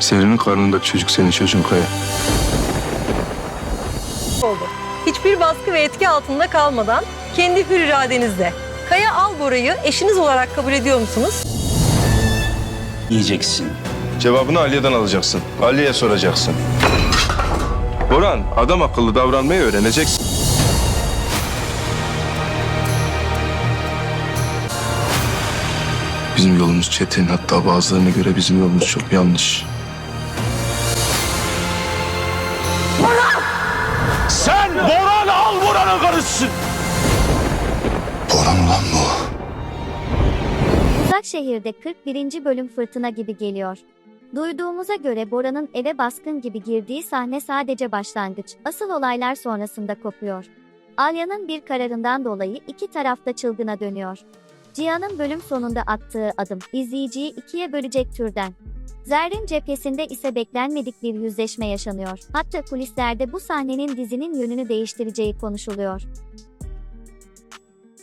Selin'in karnındaki çocuk senin çocuğun Kaya. oldu. Hiçbir baskı ve etki altında kalmadan kendi hür iradenizle Kaya Albora'yı eşiniz olarak kabul ediyor musunuz? Yiyeceksin. Cevabını Aliye'den alacaksın. Aliye'ye soracaksın. Boran, adam akıllı davranmayı öğreneceksin. Bizim yolumuz çetin. Hatta bazılarına göre bizim yolumuz çok yanlış. Karısısın. Boran ulan bu. Uzak şehirde 41. bölüm fırtına gibi geliyor. Duyduğumuza göre Bora'nın eve baskın gibi girdiği sahne sadece başlangıç. Asıl olaylar sonrasında kopuyor. Alya'nın bir kararından dolayı iki tarafta çılgına dönüyor. Cihan'ın bölüm sonunda attığı adım izleyiciyi ikiye bölecek türden. Zerrin cephesinde ise beklenmedik bir yüzleşme yaşanıyor. Hatta kulislerde bu sahnenin dizinin yönünü değiştireceği konuşuluyor.